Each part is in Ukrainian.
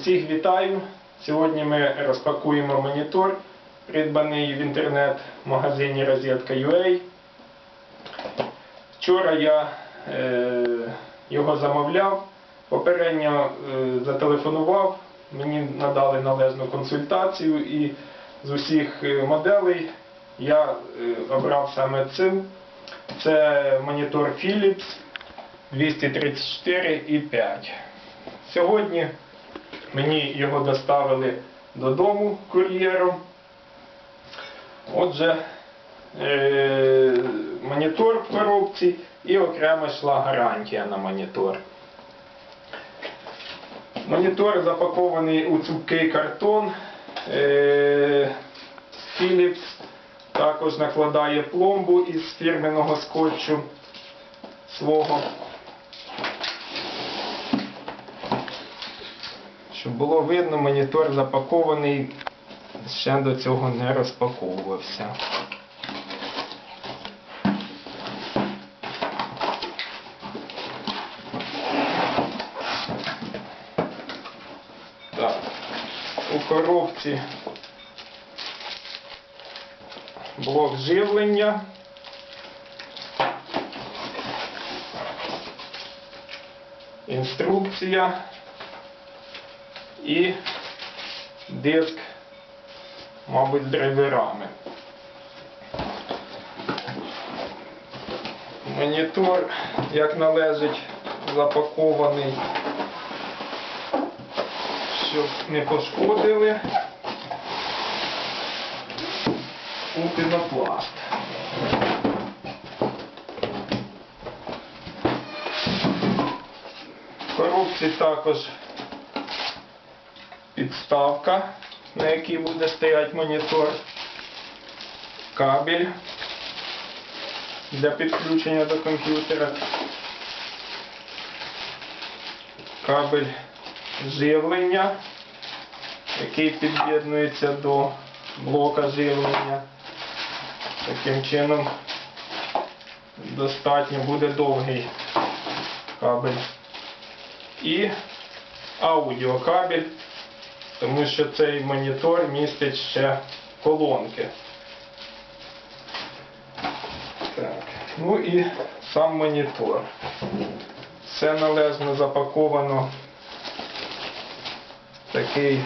Усіх вітаю! Сьогодні ми розпакуємо монітор, придбаний в інтернет-магазині Розетка.ua. Вчора я е, його замовляв, попередньо е, зателефонував, мені надали належну консультацію і з усіх е, моделей я е, обрав саме цим. Це монітор Philips 234,5. Сьогодні мені його доставили додому кур'єром. Отже, е- монітор в коробці і окремо йшла гарантія на монітор. Монітор запакований у цупкий картон. Е- Philips також накладає пломбу із фірменного скотчу свого. Щоб було видно, монітор запакований, ще до цього не розпаковувався. Так, у коробці блок живлення. Інструкція і диск, мабуть, з драйверами. Монітор, як належить, запакований, щоб не пошкодили у пінопласт. В коробці також підставка, на якій буде стояти монітор, кабель для підключення до комп'ютера, кабель живлення, який під'єднується до блока живлення. Таким чином достатньо буде довгий кабель. І аудіокабель, тому що цей монітор містить ще колонки. Так. Ну і сам монітор. Все належно запаковано такий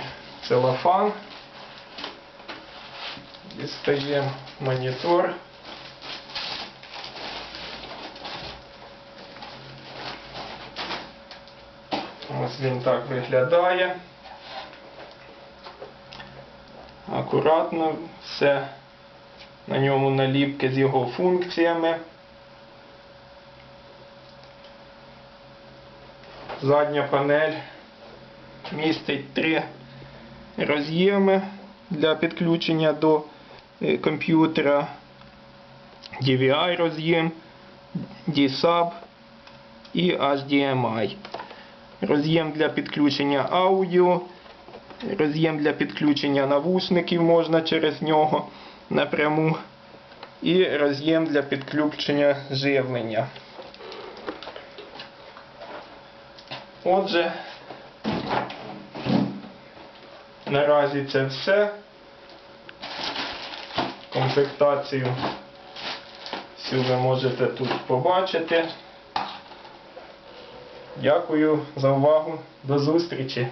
целофан. Дістаємо монітор. Ось він так виглядає. Акуратно все на ньому наліпки з його функціями. Задня панель містить три роз'єми для підключення до е, комп'ютера, DVI роз'єм, DSUB і HDMI. Роз'єм для підключення аудіо, роз'єм для підключення навушників можна через нього напряму, і роз'єм для підключення живлення. Отже, наразі це все. Комплектацію всю ви можете тут побачити. Дякую за увагу. До зустрічі!